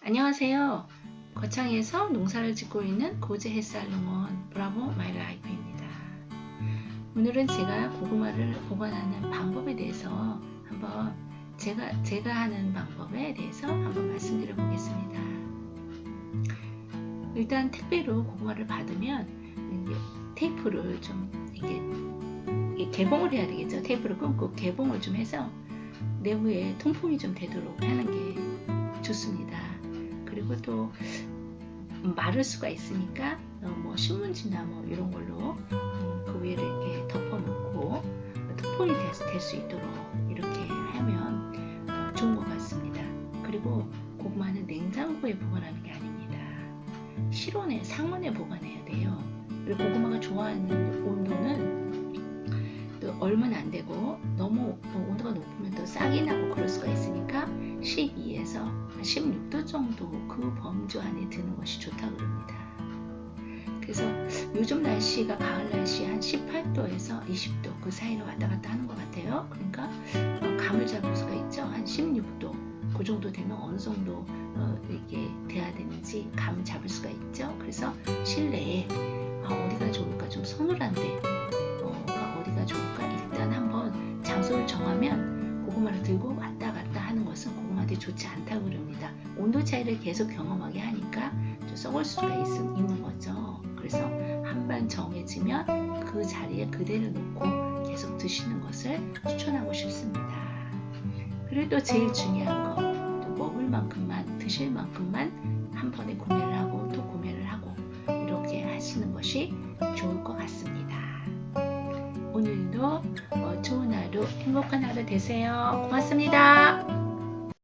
안녕하세요. 거창에서 농사를 짓고 있는 고제 햇살 농원 브라보 마이 라이프입니다. 오늘은 제가 고구마를 보관하는 방법에 대해서 한번 제가 제가 하는 방법에 대해서 한번 말씀드려 보겠습니다. 일단 택배로 고구마를 받으면 테이프를 좀 이게 이 개봉을 해야 되겠죠. 테이프를 끊고 개봉을 좀 해서 내부에 통풍이 좀 되도록 하는 게 좋습니다. 그리고 또 마를 수가 있으니까 어, 뭐 신문지나 뭐 이런 걸로 음, 그 위를 이렇게 덮어놓고 통풍이 될 수 있도록 이렇게 하면 어, 좋은 것 같습니다. 그리고 고구마는 냉장고에 보관하는 게 아닙니다. 실온에 상온에 보관해야 돼요. 그리고 고구마가 좋아하는 온도는 또 얼마는 안 되고 너무 어, 온도가 높으면 또 싹이 나고 그럴 수가 있으니까 12에서 16도 정도 그 범주 안에 드는 것이 좋다고 그럽니다. 그래서 요즘 날씨가 가을 날씨 한 18도에서 20도 그 사이로 왔다 갔다 하는 것 같아요. 그러니까 어, 감을 잡을 수가 있죠. 한 16도 그 정도 되면 어느 정도 어, 이게 돼야 되는지 감을 잡을 수가 있죠. 그래서 실내에 아, 어디가 좋을까 좀 서늘한데 어, 어디가 좋을까 일단 한번 장소를 정하면 고구마를 들고 왔다 것은 고구마한테 좋지 않다고 그럽니다. 온도 차이를 계속 경험하게 하니까 좀 썩을 수가 있, 있는 거죠. 그래서 한 번 정해지면 그 자리에 그대로 놓고 계속 드시는 것을 추천하고 싶습니다. 그래도 제일 중요한 거, 또 먹을 만큼만 드실 만큼만 한 번에 구매를 하고 또 구매를 하고 이렇게 하시는 것이 좋을 것 같습니다. 오늘도 어, 좋은 하루, 행복한 하루 되세요. 고맙습니다.